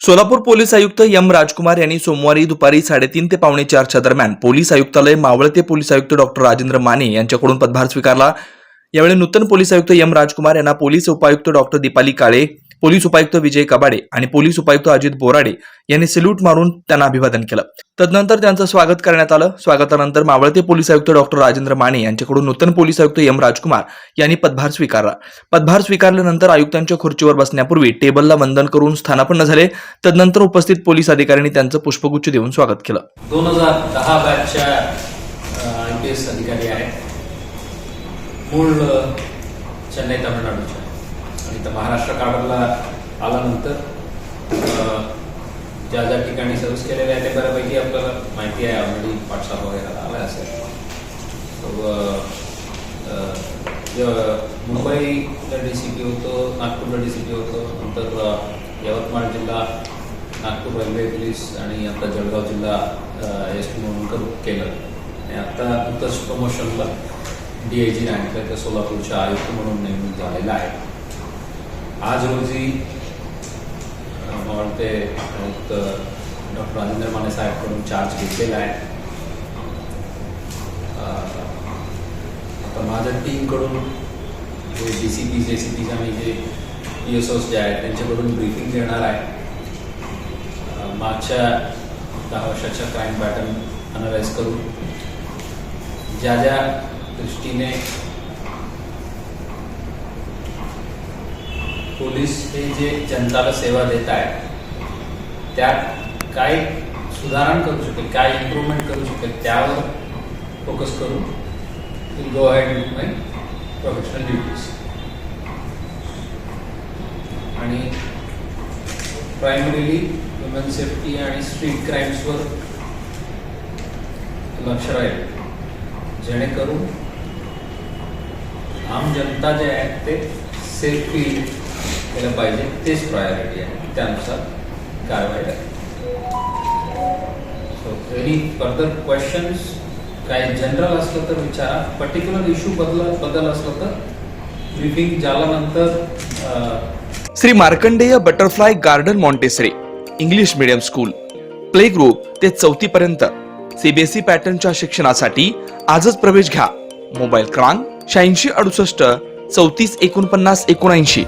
Solapur police आयुक्त M Rajkumar यांनी सोमवारी दुपारी साडेतीन ते पावणे चारच्या दरम्यान पोलीस आयुक्तालय मावळते पोलीस आयुक्त डॉक्टर राजेंद्र माने यांच्याकडून पदभार स्वीकारला. यावेळी नूतन पोलीस आयुक्त एम राजकुमार यांना पोलीस उपायुक्त डॉक्टर दीपाली काळे पोलीस उपायुक्त विजय कबाडे आणि पोलीस उपायुक्त अजित बोराडे यांनी सिल्यूट मारून त्यांना अभिवादन केलं. तदनंतर त्यांचं स्वागत करण्यात आलं. स्वागतानंतर मावळते पोलीस आयुक्त डॉक्टर राजेंद्र माने यांच्याकडून नूतन पोलीस आयुक्त एम राजकुमार यांनी पदभार स्वीकारला. पदभार स्वीकारल्यानंतर आयुक्तांच्या खुर्चीवर बसण्यापूर्वी टेबलला वंदन करून स्थानापन्न झाले. तदनंतर उपस्थित पोलीस अधिकाऱ्यांनी त्यांचं पुष्पगुच्छ देऊन स्वागत केलं. दोन हजार दहा बॅचच्या आय पी एस अधिकारी आहेत. मूळ चेन्नई तामिळनाडूच्या इथं महाराष्ट्र कार्डरला आल्यानंतर ज्या ज्या ठिकाणी सर्व्हिस केलेल्या आहे ते बऱ्यापैकी आपल्याला माहिती आहे. ऑलरेडी व्हॉट्सअप वगैरे आला असेल. मुंबईला डी सी पी होतो नागपूरला डी सी पी होतो नंतर यवतमाळ जिल्हा नागपूर रेल्वे पोलीस आणि आता जळगाव जिल्हा एस टी म्हणून करू केलं. आणि आता नुकतंच प्रमोशनला डी आय जी रँक सोलापूरच्या आयुक्त म्हणून नेमणूक झालेला आहे. आज रोजी मला वाटते डॉक्टर राजेंद्र माने साहेबकडून चार्ज घेतलेला आहे. आता माझ्या टीमकडून J D C P J C Ps आणि जे पी एस ओस जे आहेत त्यांच्याकडून ब्रीफिंग देणार आहे. मागच्या दहा वर्षाच्या क्राईम पॅटर्न अनालाइज करून ज्या ज्या दृष्टीने पोलीस हे जे जनताला सेवा देत आहेत त्यात काय सुधारण करू शकेल काय इम्प्रूव्हमेंट करू शकेल त्यावर फोकस करून will go ahead with my professional duties आणि प्रायमरीली वुमेन सेफ्टी आणि स्ट्रीट क्राईम्सवर लक्ष राहील. जेणेकरून आम जनता जे आहेत ते सेफ केलं पाहिजे तेच प्रायोरिटी आहे. त्यानुसार कारवाई आहे सो एनी फर्दर क्वेश्चन्स काही जनरल असलं तर विचारा. पर्टिक्युलर इश्यू बदल बदल असलं तर ब्रिफिंग झाल्यानंतर Shri Markandey butterfly garden Montessori English medium school play group ते चौथी पर्यंत. सीबीएसई पॅटर्नच्या शिक्षणासाठी आजच प्रवेश घ्या. मोबाईल क्रमांक शहाऐंशी अडुसष्ट चौतीस एकोणपन्नास एकोणऐंशी.